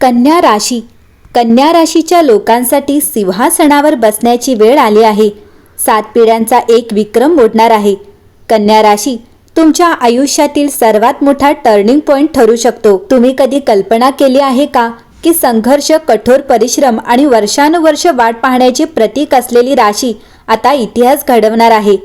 कन्या राशी. कन्या राशीच्या लोकांसाठी सिंहासनावर बसण्याची वेळ आली आहे. सात पिढ्यांचा एक विक्रम मोडणार आहे. कन्या राशी तुमच्या आयुष्यातील सर्वात मोठा टर्निंग पॉइंट ठरू शकतो. तुम्ही कधी कल्पना केली आहे का की संघर्ष कठोर परिश्रम आणि वर्षानुवर्ष वाट पाहण्याचे प्रतीक असलेली राशी आता इतिहास घडवणार आहे.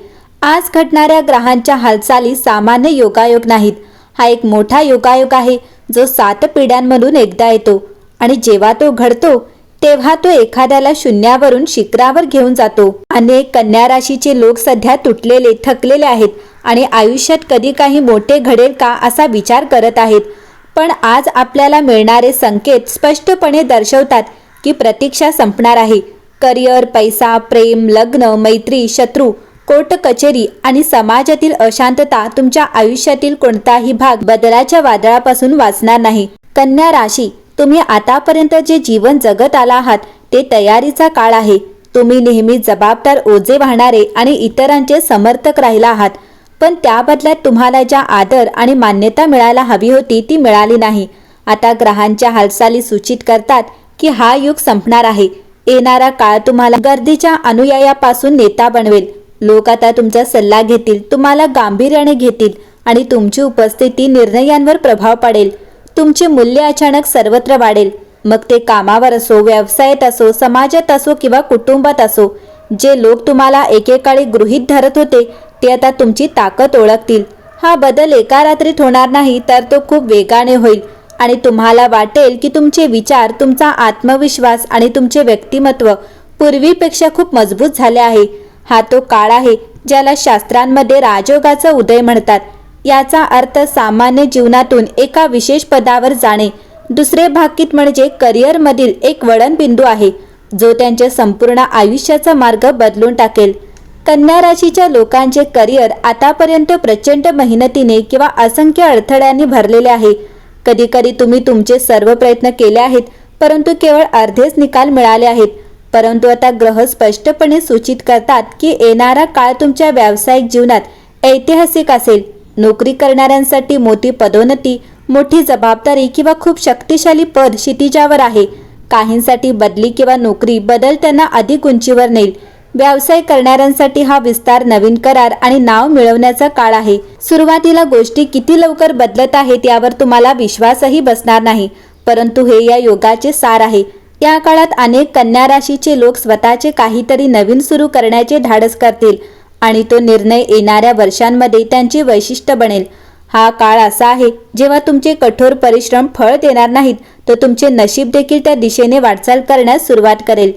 आज घडणाऱ्या ग्रहांच्या हालचाली सामान्य योगायोग नाहीत. हा एक मोठा योगायोग आहे. जो सात पिढ्यांमधून एकदा येतो आणि जेव्हा तो घडतो तेव्हा तो एखाद्याला शून्यावरून शिखरावर घेऊन जातो. अनेक कन्या राशीचे लोक सध्या तुटलेले थकलेले आहेत आणि आयुष्यात कधी काही मोठे घडेल का असा विचार करत आहेत. पण आज आपल्याला मिळणारे संकेत स्पष्टपणे दर्शवतात की प्रतीक्षा संपणार आहे. करिअर पैसा प्रेम लग्न मैत्री शत्रू कोर्ट कचेरी आणि समाजातील अशांतता तुमच्या आयुष्यातील कोणताही भाग बदलाच्या वादळापासून वाचणार नाही. कन्या राशी तुम्ही आतापर्यंत जे जीवन जगत आला आहात ते तयारीचा काळ आहे. तुम्ही नेहमी जबाबदार ओझे वाहणारे आणि इतरांचे समर्थक राहिला आहात. पण त्या बदल्यात तुम्हाला ज्या आदर आणि मान्यता मिळायला हवी होती ती मिळाली नाही. आता ग्रहांच्या हालचाली सूचित करतात की हा युग संपणार आहे. येणारा काळ तुम्हाला गर्दीच्या अनुयायापासून नेता बनवेल. लोक आता तुमचा सल्ला घेतील तुम्हाला गांभीर्याने घेतील आणि तुमची उपस्थिती निर्णयांवर प्रभाव पाडेल. तुमचे मूल्य अचानक सर्वत्र वाढेल. मग ते कामावर असो व्यवसायात असो समाजात असो किंवा कुटुंबात असो जे लोक तुम्हाला एकेकाळी गृहीत धरत होते ते आता तुमची ताकद ओळखतील. हा बदल एका रात्रीत होणार नाही तर तो खूप वेगाने होईल आणि तुम्हाला वाटेल की तुमचे विचार तुमचा आत्मविश्वास आणि तुमचे व्यक्तिमत्व पूर्वीपेक्षा खूप मजबूत झाले आहे. हा तो काळ आहे ज्याला शास्त्रांमध्ये राजयोगाचा उदय म्हणतात. याचा अर्थ सामान्य जीवनातून एका विशेष पदावर जाणे. दुसरे भाकीत म्हणजे करिअरमधील एक वळण बिंदू आहे जो त्यांच्या संपूर्ण आयुष्याचा मार्ग बदलून टाकेल. कन्या राशीच्या लोकांचे करिअर आतापर्यंत प्रचंड मेहनतीने किंवा असंख्य अडथळ्यांनी भरलेले आहे. कधीकधी तुम्ही तुमचे सर्व प्रयत्न केले आहेत परंतु केवळ अर्धेच निकाल मिळाले आहेत. परंतु आता ग्रह स्पष्टपणे सूचित करतात की येणारा काळ तुमच्या व्यावसायिक जीवनात ऐतिहासिक असेल. नोकरी करणाऱ्यांसाठी मोठी पदोन्नती मोठी जबाबदारी किंवा खूप शक्तिशाली पद क्षितिजावर आहे. काहींसाठी बदली किंवा नोकरी बदल त्यांना अधिक उंचीवर नेईल. व्यवसाय करणाऱ्यांसाठी हा विस्तार नवीन करार आणि नाव मिळवण्याचा काळ आहे. सुरुवातीला गोष्टी किती लवकर बदलत आहेत यावर तुम्हाला विश्वासही बसणार नाही. परंतु हे या योगाचे सार आहे. त्या काळात अनेक कन्या राशीचे लोक स्वतःचे काहीतरी नवीन सुरू करण्याचे धाडस करतील आणि तो निर्णय येणाऱ्या वर्षांमध्ये त्यांचे वैशिष्ट्य बनेल. हा काळ असा आहे जेव्हा तुमचे कठोर परिश्रम फळ देणार नाहीत तर तुमचे नशीब देखील त्या दिशेने वाटचाल करण्यास सुरुवात करेल.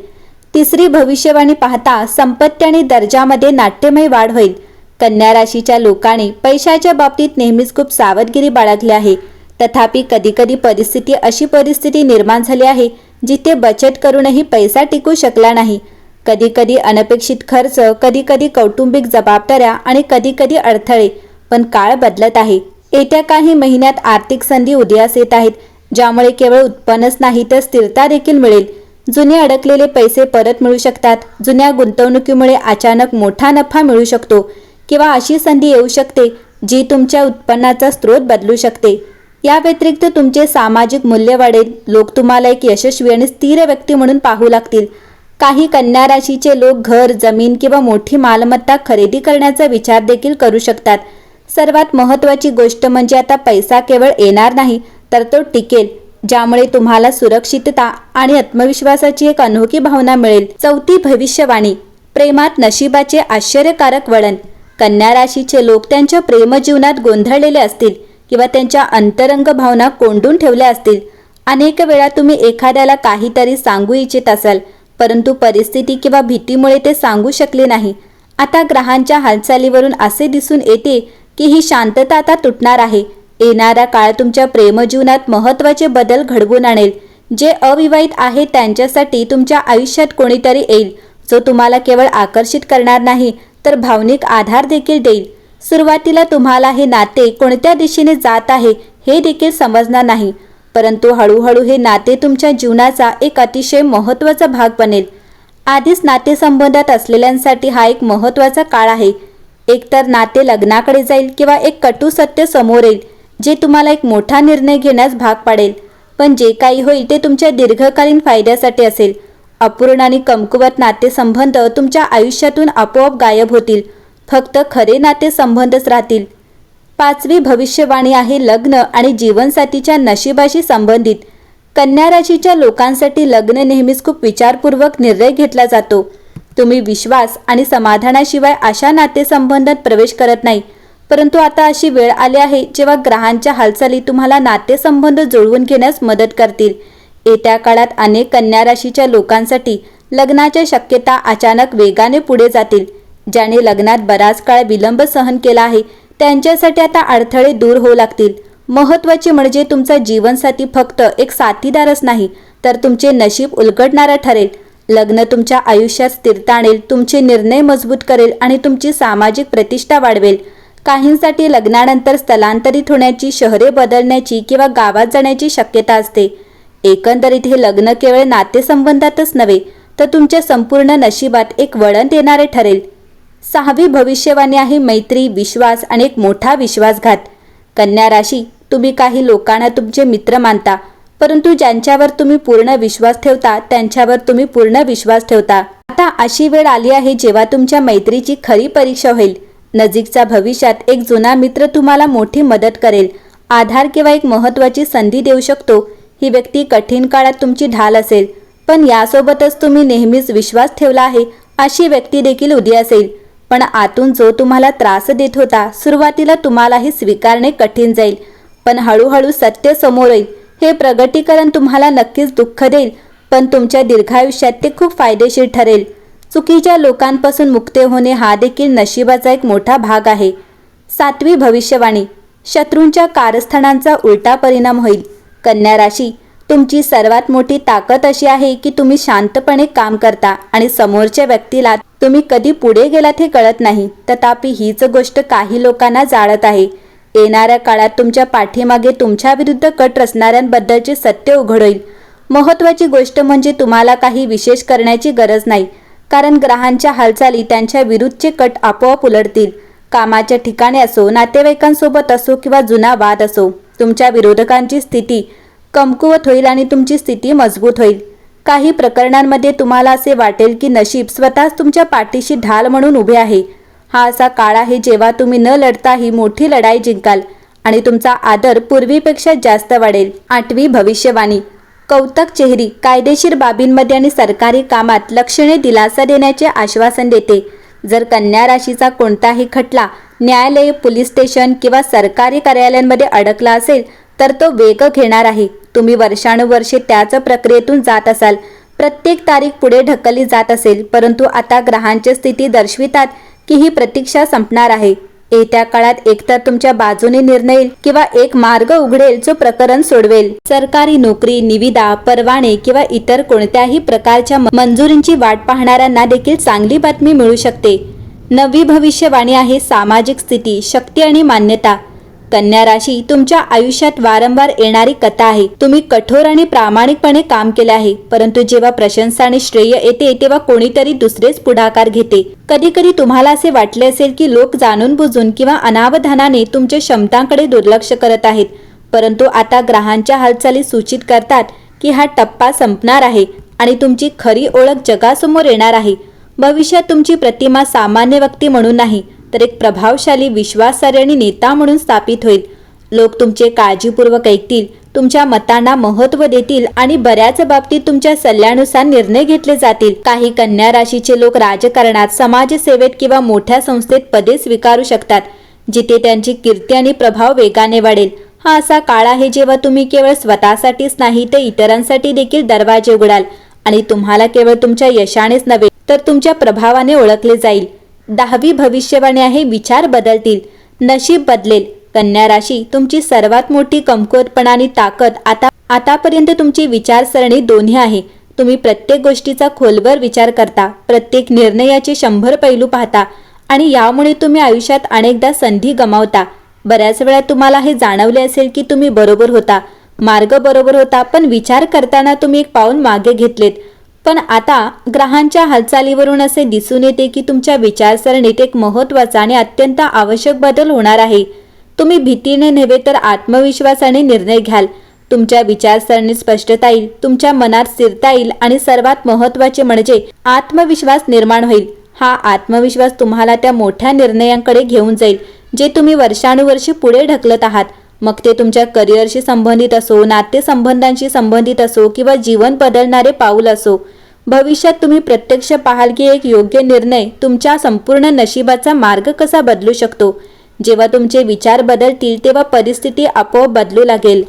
तिसरी भविष्यवाणी पाहता संपत्ती आणि दर्जामध्ये नाट्यमय वाढ होईल. कन्या राशीच्या लोकांनी पैशाच्या बाबतीत नेहमीच खूप सावधगिरी बाळगली आहे. तथापि कधीकधी परिस्थिती अशी परिस्थिती निर्माण झाली आहे जिथे बचत करूनही पैसा टिकू शकला नाही. कधीकधी अनपेक्षित खर्च कधीकधी कौटुंबिक जबाबदाऱ्या आणि कधीकधी अडथळे पण काळ बदलत आहे. येत्या काही महिन्यात आर्थिक संधी उदयास येत आहेत ज्यामुळे केवळ उत्पन्नच नाही तर स्थिरता देखील मिळेल. जुने अडकलेले पैसे परत मिळू शकतात. जुन्या गुंतवणुकीमुळे अचानक मोठा नफा मिळू शकतो किंवा अशी संधी येऊ शकते जी तुमच्या उत्पन्नाचा स्रोत बदलू शकते. या व्यतिरिक्त तुमचे सामाजिक मूल्य वाढेल लोक तुम्हाला एक यशस्वी आणि स्थिर व्यक्ती म्हणून पाहू लागतील. काही कन्या राशीचे लोक घर जमीन किंवा मोठी मालमत्ता खरेदी करण्याचा विचार देखील करू शकतात. सर्वात महत्त्वाची गोष्ट म्हणजे आता पैसा केवळ येणार नाही तर तो टिकेल ज्यामुळे तुम्हाला सुरक्षितता आणि आत्मविश्वासाची एक अनोखी भावना मिळेल. चौथी भविष्यवाणी प्रेमात नशिबाचे आश्चर्यकारक वळण. कन्या राशीचे लोक त्यांच्या प्रेमजीवनात गोंधळलेले असतील. किंवा त्यांच्या अंतरंग भावना कोंडून ठेवल्या असतील. अनेक वेळा तुम्ही एखाद्याला काहीतरी सांगू इच्छित असाल परंतु परिस्थिती किंवा भीतीमुळे ते सांगू शकले नाही. आता ग्रहांच्या हालचालीवरून असे दिसून येते की ही शांतता आता तुटणार आहे. येणारा काळ तुमच्या प्रेमजीवनात महत्त्वाचे बदल घडवून आणेल. जे अविवाहित आहे त्यांच्यासाठी तुमच्या आयुष्यात कोणीतरी येईल. जो तुम्हाला केवळ आकर्षित करणार नाही तर भावनिक आधार देखील देईल. सुरुवातीला तुम्हाला हे नाते कोणत्या दिशेने जात आहे हे देखील समजणार नाही. परंतु हळूहळू हे नाते तुमच्या जीवनाचा एक अतिशय महत्त्वाचा भाग बनेल. आधीच नातेसंबंधात असलेल्यांसाठी हा एक महत्त्वाचा काळ आहे. एकतर नाते लग्नाकडे जाईल किंवा एक कटू सत्य समोर येईल जे तुम्हाला एक मोठा निर्णय घेण्यास भाग पाडेल. पण जे काही होईल ते तुमच्या दीर्घकालीन फायद्यासाठी असेल. अपूर्ण आणि कमकुवत नातेसंबंध तुमच्या आयुष्यातून आपोआप गायब होतील. फक्त खरे नातेसंबंधच राहतील. पाचवी भविष्यवाणी आहे लग्न आणि जीवनसाथीच्या नशिबाशी संबंधित. कन्या राशीच्या लोकांसाठी लग्न नेहमीच खूप विचारपूर्वक निर्णय घेतला जातो. तुम्ही विश्वास आणि समाधानाशिवाय अशा नातेसंबंधात प्रवेश करत नाही. परंतु आता अशी वेळ आली आहे जेव्हा ग्रहांच्या हालचाली तुम्हाला नातेसंबंध जुळवून घेण्यास मदत करतील. येत्या काळात अनेक कन्या राशीच्या लोकांसाठी लग्नाच्या शक्यता अचानक वेगाने पुढे जातील. ज्याने लग्नात बराच काळ विलंब सहन केला आहे त्यांच्यासाठी आता अडथळे दूर होऊ लागतील. महत्त्वाचे म्हणजे तुमचा जीवनसाथी फक्त एक साथीदारच नाही तर तुमचे नशीब उलगडणारा ठरेल. लग्न तुमच्या आयुष्यात स्थिरता आणेल तुमचे निर्णय मजबूत करेल आणि तुमची सामाजिक प्रतिष्ठा वाढवेल. काहींसाठी लग्नानंतर स्थलांतरित होण्याची शहरे बदलण्याची किंवा गावात जाण्याची शक्यता असते. एकंदरीत हे लग्न केवळ नातेसंबंधातच नव्हे तर तुमच्या संपूर्ण नशिबात एक वळण देणारे ठरेल. सहावी भविष्यवाणी आहे मैत्री विश्वास आणि एक मोठा विश्वासघात. कन्या राशी तुम्ही काही लोकांना तुमचे मित्र मानता परंतु ज्यांच्यावर तुम्ही पूर्ण विश्वास ठेवता त्यांच्यावर तुम्ही पूर्ण विश्वास ठेवता. आता अशी वेळ आली आहे जेव्हा तुमच्या मैत्रीची खरी परीक्षा होईल. नजीकच्या भविष्यात एक जुना मित्र तुम्हाला मोठी मदत करेल. आधार किंवा एक महत्त्वाची संधी देऊ शकतो. ही व्यक्ती कठीण काळात तुमची ढाल असेल पण यासोबतच तुम्ही नेहमीच विश्वास ठेवला आहे अशी व्यक्ती देखील उदी असेल. पण आतून जो तुम्हाला त्रास देत होता सुरुवातीला तुम्हालाही स्वीकारणे कठीण जाईल. पण हळूहळू सत्य समोर येईल. हे प्रगटीकरण तुम्हाला नक्कीच दुःख देईल पण तुमच्या दीर्घायुष्यात ते खूप फायदेशीर ठरेल. चुकीच्या लोकांपासून मुक्त होणे हा देखील नशिबाचा एक मोठा भाग आहे. सातवी भविष्यवाणी. शत्रूंच्या कारस्थानांचा उलटा परिणाम होईल. कन्या राशी. तुमची सर्वात मोठी ताकद अशी आहे की तुम्ही शांतपणे काम करता आणि समोरच्या व्यक्तीला तुम्ही कधी पुढे गेलात हे कळत नाही. तथापि हीच गोष्ट काही लोकांना जाळत आहे. येणाऱ्या काळात तुमच्या पाठीमागे तुमच्या विरुद्ध कट रचणाऱ्यांबद्दलचे सत्य उघड होईल महत्त्वाची गोष्ट म्हणजे तुम्हाला काही विशेष करण्याची गरज नाही. कारण ग्रहांच्या हालचाली त्यांच्या विरुद्धचे कट आपोआप उलटतील. कामाच्या ठिकाणी असो नातेवाईकांसोबत असो किंवा जुना वाद असो तुमच्या विरोधकांची स्थिती कमकुवत होईल आणि तुमची स्थिती मजबूत होईल. काही प्रकरणांमध्ये तुम्हाला असे वाटेल की नशीब स्वतःच तुमच्या पाठीशी ढाल म्हणून उभे आहे. हा असा काळ आहे जेव्हा तुम्ही न लढता ही मोठी लढाई जिंकाल आणि तुमचा आदर पूर्वीपेक्षा जास्त वाढेल. आठवी भविष्यवाणी. कौतक चेहरी कायदेशीर बाबींमध्ये आणि सरकारी कामात लक्षणे दिलासा देण्याचे आश्वासन देते. जर कन्या राशीचा कोणताही खटला न्यायालय पोलीस स्टेशन किंवा सरकारी कार्यालयांमध्ये अडकला असेल तर तो वेग घेणार आहे. तुम्ही वर्षानुवर्षे त्याच प्रक्रियेतून जात असाल. प्रत्येक तारीख पुढे ढकलली जात असेल परंतु आता ग्रहांची स्थिती दर्शवितात की ही प्रतीक्षा संपणार आहे. येत्या काळात एकतर तुमच्या बाजूने निर्णय किंवा एक मार्ग उघडेल जो प्रकरण सोडवेल. सरकारी नोकरी निविदा परवाने किंवा इतर कोणत्याही प्रकारच्या मंजुरींची वाट पाहणाऱ्यांना देखील चांगली बातमी मिळू शकते. नवी भविष्यवाणी आहे सामाजिक स्थिती शक्ती आणि मान्यता. कन्या राशी तुमच्या आयुष्यात वारंवार येणारी कथा आहे. तुम्ही कठोर आणि प्रामाणिकपणे काम केले आहे. परंतु जेव्हा प्रशंसा आणि श्रेय येते तेव्हा कोणीतरी दुसरेच पुढाकार घेते. कधी कधी तुम्हाला असे वाटले असेल की लोक जाणून बुजून किंवा अनावधानाने तुमच्या क्षमतांकडे दुर्लक्ष करत आहेत. परंतु आता ग्रहांच्या हालचाली सूचित करतात की हा टप्पा संपणार आहे आणि तुमची खरी ओळख जगासमोर येणार आहे. भविष्यात तुमची प्रतिमा सामान्य व्यक्ती म्हणून नाही तर एक प्रभावशाली विश्वासार्ह आणि नेता म्हणून स्थापित होईल. लोक तुमचे काळजीपूर्वक ऐकतील तुमच्या मतांना महत्त्व देतील आणि बऱ्याच बाबतीत तुमच्या सल्ल्यानुसार निर्णय घेतले जातील. काही कन्या राशीचे लोक राजकारणात समाजसेवेत किंवा मोठ्या संस्थेत पदे स्वीकारू शकतात जिथे त्यांची कीर्ती आणि प्रभाव वेगाने वाढेल. हा असा काळ आहे जेव्हा तुम्ही केवळ स्वतःसाठीच नाही तर इतरांसाठी देखील दरवाजे उघडाल आणि तुम्हाला केवळ तुमच्या यशानेच नव्हे तर तुमच्या प्रभावाने ओळखले जाईल. दहावी भविष्यवाणी आहे विचार बदलतील नशीब बदलेल. कन्या राशी तुमची सर्वात मोठी कमकुवतपणा आणि ताकद. आता आतापर्यंत तुमची विचारसरणी दोन्ही आहे. तुम्ही प्रत्येक गोष्टीचा खोलवर विचार करता प्रत्येक निर्णयाचे शंभर पैलू पाहता आणि यामुळे तुम्ही आयुष्यात अनेकदा संधी गमावता. बऱ्याच वेळा तुम्हाला हे जाणवले असेल की तुम्ही बरोबर होता. मार्ग बरोबर होता पण विचार करताना तुम्ही एक पाऊल मागे घेतलेत. पण आता ग्रहांच्या हालचालीवरून असे दिसून येते की तुमच्या विचारसरणीत एक महत्त्वाचा आणि अत्यंत आवश्यक बदल होणार आहे. तुम्ही भीतीने नव्हे तर आत्मविश्वासाने निर्णय घ्याल. तुमच्या विचारसरणीत स्पष्टता येईल तुमच्या मनात स्थिरता येईल आणि सर्वात महत्त्वाचे म्हणजे आत्मविश्वास निर्माण होईल. हा आत्मविश्वास तुम्हाला त्या मोठ्या निर्णयांकडे घेऊन जाईल जे तुम्ही वर्षानुवर्षे पुढे ढकलत आहात. मग ते तुमच्या करिअरशी संबंधित असो नातेसंबंधांशी संबंधित असो किंवा जीवन बदलणारे पाऊल असो भविष्यात तुम्ही प्रत्यक्ष पाहाल की एक योग्य निर्णय तुमच्या संपूर्ण नशिबाचा मार्ग कसा बदलू शकतो? जेव्हा तुमचे विचार बदलतील तेव्हा परिस्थिती आपोआप बदलू लागेल.